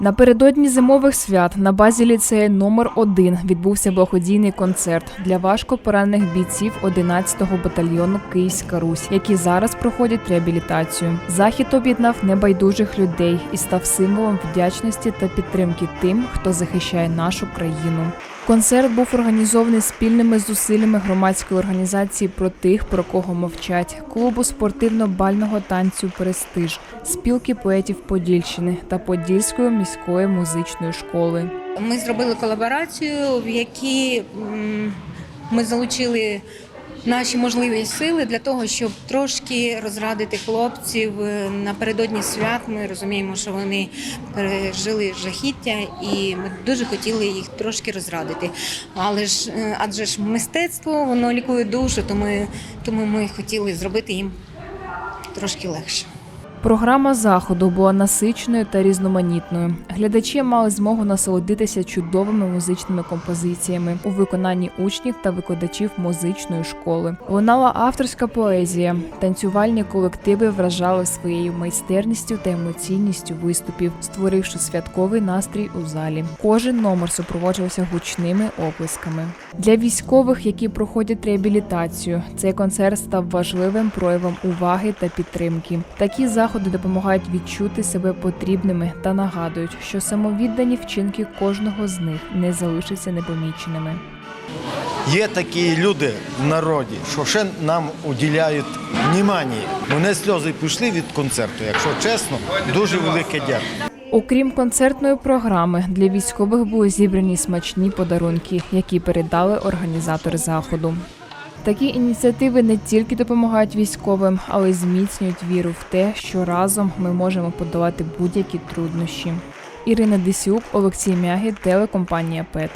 Напередодні зимових свят на базі ліцею номер 1 відбувся благодійний концерт для важко поранених бійців 11-го батальйону Київська Русь, які зараз проходять реабілітацію. Захід об'єднав небайдужих людей і став символом вдячності та підтримки тим, хто захищає нашу країну. Концерт був організований спільними зусиллями громадської організації про тих, про кого мовчать, клубу спортивно-бального танцю Престиж, спілки поетів Подільщини та Подільської міської музичної школи. Ми зробили колаборацію, в якій ми залучили наші можливі сили для того, щоб трошки розрадити хлопців Е, напередодні свят. Ми розуміємо, що вони пережили жахіття, і ми дуже хотіли їх трошки розрадити. Але ж е, адже ж мистецтво воно лікує душу, тому, тому ми хотіли зробити їм трошки легше. Програма заходу була насиченою та різноманітною. Глядачі мали змогу насолодитися чудовими музичними композиціями у виконанні учнів та викладачів музичної школи. Лунала авторська поезія. Танцювальні колективи вражали своєю майстерністю та емоційністю виступів, створивши святковий настрій у залі. Кожен номер супроводжувався гучними оплесками. Для військових, які проходять реабілітацію, цей концерт став важливим проявом уваги та підтримки. Такі заходи допомагають відчути себе потрібними та нагадують, що самовіддані вчинки кожного з них не залишаться непоміченими. Є такі люди в народі, що ще нам уділяють внимання. Мене сльози пішли від концерту, якщо чесно, дуже велике дякую. Окрім концертної програми, для військових були зібрані смачні подарунки, які передали організатори заходу. Такі ініціативи не тільки допомагають військовим, але й зміцнюють віру в те, що разом ми можемо подолати будь-які труднощі. Ірина Десюк, Олексій Мягі, телекомпанія ПЕТ.